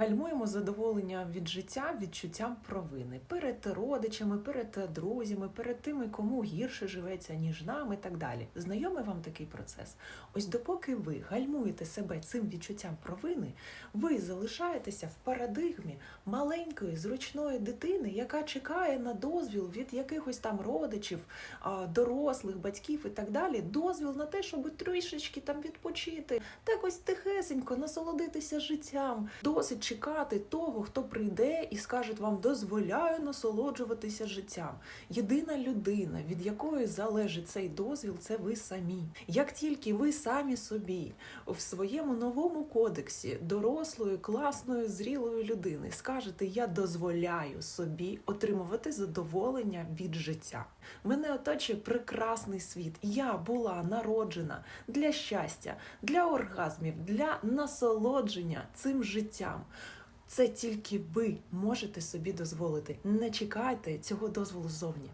Гальмуємо задоволення від життя відчуттям провини перед родичами, перед друзями, перед тими, кому гірше живеться, ніж нам, і так далі. Знайомий вам такий процес? Ось допоки ви гальмуєте себе цим відчуттям провини, ви залишаєтеся в парадигмі маленької зручної дитини, яка чекає на дозвіл від якихось там родичів, дорослих, батьків і так далі. Дозвіл на те, щоб трішечки там відпочити, так ось тихесенько насолодитися життям. Досить чекати того, хто прийде і скаже вам дозволяю насолоджуватися життям. Єдина людина, від якої залежить цей дозвіл, це ви самі. Як тільки ви самі собі в своєму новому кодексі дорослої, класної, зрілої людини скажете, я дозволяю собі отримувати задоволення від життя. Мене оточує прекрасний світ. Я була народжена для щастя, для оргазмів, для насолодження цим життям. Це тільки ви можете собі дозволити. Не чекайте цього дозволу ззовні.